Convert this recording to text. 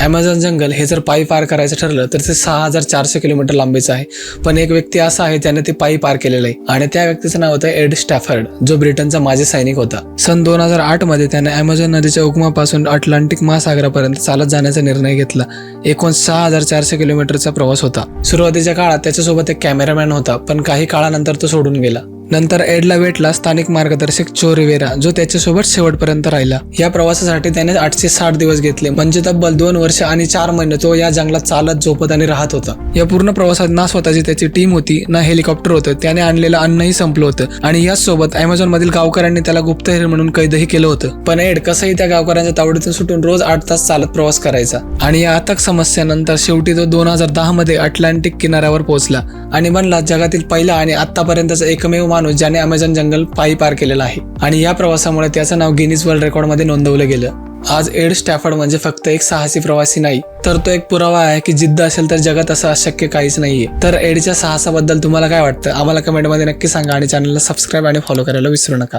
Amazon जंगल हे जर पायी पार करायचं ठरलं तर ते सहा हजार चारशे किलोमीटर लांबीचं आहे. पण एक व्यक्ती असा आहे ज्याने ते पायी पार केलेलं आहे. आणि त्या व्यक्तीचं नाव होतं एड स्टॅफर्ड जो ब्रिटनचा माजी सैनिक होता. सन दोन हजार आठमध्ये त्याने ॲमेझॉन नदीच्या उगमापासून अटलांटिक महासागरापर्यंत चालत जाण्याचा निर्णय घेतला. एकूण सहा हजार चारशे किलोमीटरचा प्रवास होता. सुरुवातीच्या काळात त्याच्यासोबत एक कॅमेरामॅन होता पण काही काळानंतर तो सोडून गेला. नंतर एडला भेटला स्थानिक मार्गदर्शक चोरिवेरा जो त्याच्यासोबत शेवटपर्यंत राहिला. या प्रवासासाठी त्याने आठशे साठ दिवस घेतले म्हणजे तब्बल दोन वर्ष आणि चार महिने तो या जंगलात चालत झोपत आणि राहत होता. या पूर्ण प्रवासात ना स्वतःची त्याची टीम होती ना हेलिकॉप्टर होतं. त्याने आणलेलं अन्नही संपलं होतं आणि याच सोबत अमेझॉन मधील गावकऱ्यांनी त्याला गुप्तहेर म्हणून कैदही केलं होतं. पण एड कसंही त्या गावकऱ्यांच्या तावडीतून सुटून रोज आठ तास चालत प्रवास करायचा. आणि या अथक समस्यानंतर शेवटी तो दोन हजार दहा मध्ये अटलांटिक किनाऱ्यावर पोहोचला आणि बनला जगातील पहिला आणि आतापर्यंतचा एकमेव माणूस ज्याने अमेझॉन जंगल पायी पार केलेला आहे. आणि या प्रवासामुळे त्याचं नाव गिनीज वर्ल्ड रेकॉर्डमध्ये नोंदवलं गेलं. आज एड स्टॅफर्ड म्हणजे फक्त एक साहसी प्रवासी नाही तर तो एक पुरावा आहे की जिद्द असेल तर जगात असं अशक्य काहीच नाहीये. तर एडच्या साहसाबद्दल तुम्हाला काय वाटतं? आम्हाला कमेंटमध्ये नक्की सांगा आणि चॅनलला सबस्क्राईब आणि फॉलो करायला विसरू नका.